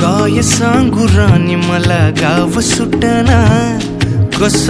काय सांगू राणी मला गाव सुटना कस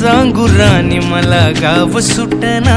सांगू राणी मला गाव सुटना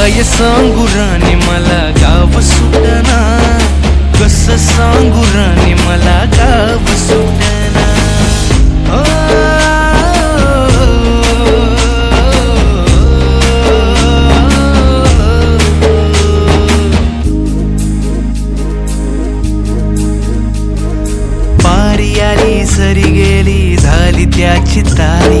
काय सांगू राणी मला गाव सुटना कस सांगू राणी मला गाव सुटना पारी आली सरी गेली झाली त्याची तारी